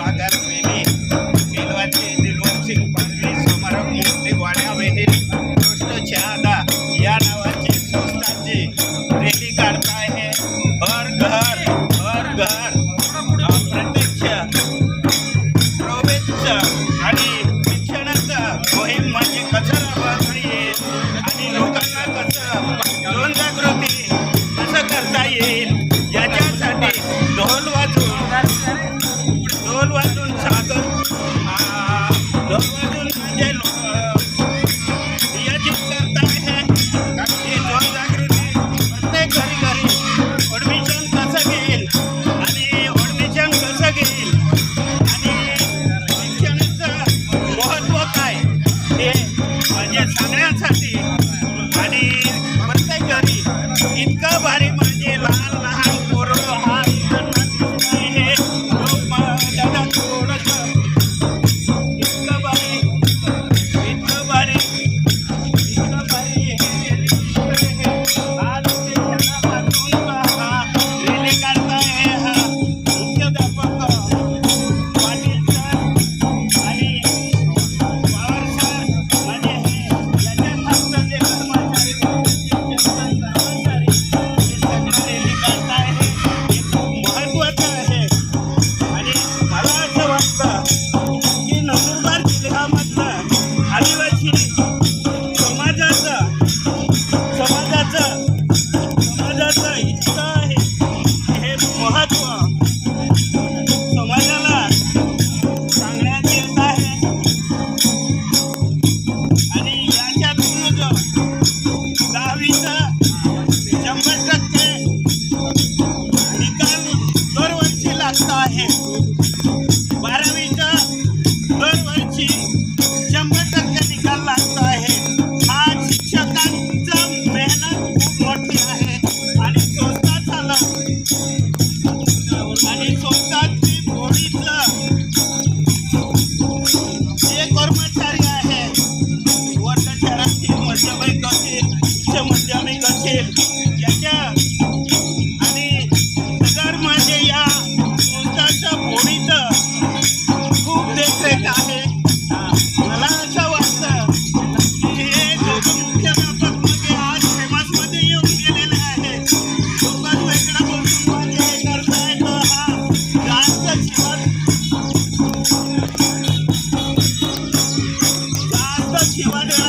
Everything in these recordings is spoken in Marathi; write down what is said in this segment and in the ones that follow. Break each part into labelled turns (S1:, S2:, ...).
S1: I gotta win. 乱炖啥 night 我喜欢
S2: 你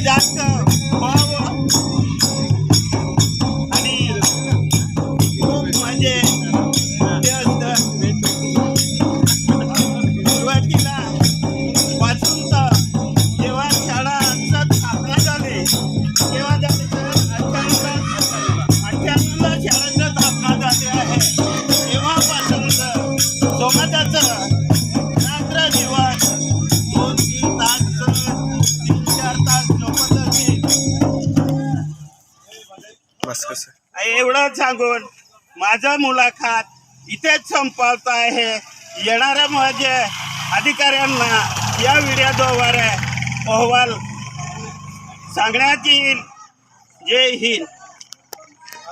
S2: doctor.
S1: एवढं सांगून माझं मुलाखत इथेच संपवत आहे. येणाऱ्या माझे अधिकाऱ्यांना या व्हिडिओद्वारे अहवाल सांगण्यात येईल. जय हिंद.